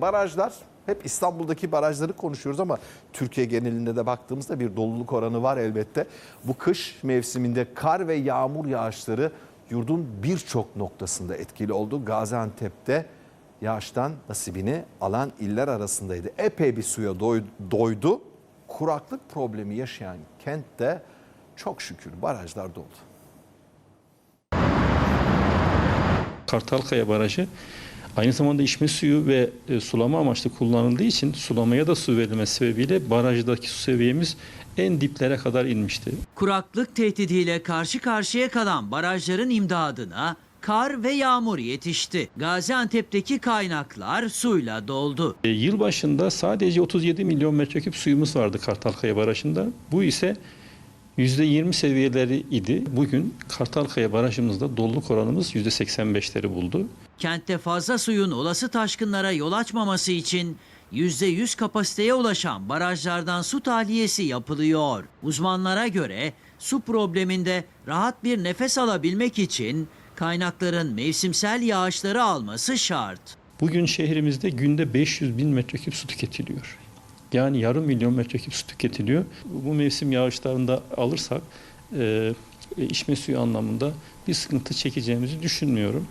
Barajlar hep İstanbul'daki barajları konuşuyoruz ama Türkiye genelinde de baktığımızda bir doluluk oranı var elbette. Bu kış mevsiminde kar ve yağmur yağışları yurdun birçok noktasında etkili oldu. Gaziantep'te yağıştan nasibini alan iller arasındaydı. Epey bir suya doy- doydu. Kuraklık problemi yaşayan kentte çok şükür barajlar doldu. Kartalkaya Barajı aynı zamanda içme suyu ve e, sulama amaçlı kullanıldığı için sulamaya da su verilmesi sebebiyle barajdaki su seviyemiz en diplere kadar inmişti. Kuraklık tehdidiyle karşı karşıya kalan barajların imdadına kar ve yağmur yetişti. Gaziantep'teki kaynaklar suyla doldu. E, yıl başında sadece 37 milyon metreküp suyumuz vardı Kartalkaya Barajı'nda. Bu ise %20 seviyeleri idi. Bugün Kartalkaya Barajımızda doluluk oranımız %85'leri buldu. Kentte fazla suyun olası taşkınlara yol açmaması için %100 kapasiteye ulaşan barajlardan su tahliyesi yapılıyor. Uzmanlara göre su probleminde rahat bir nefes alabilmek için kaynakların mevsimsel yağışları alması şart. Bugün şehrimizde günde 500 bin metreküp su tüketiliyor. Yani yarım milyon metreküp su tüketiliyor. Bu mevsim yağışlarında alırsak e, içme suyu anlamında bir sıkıntı çekeceğimizi düşünmüyorum.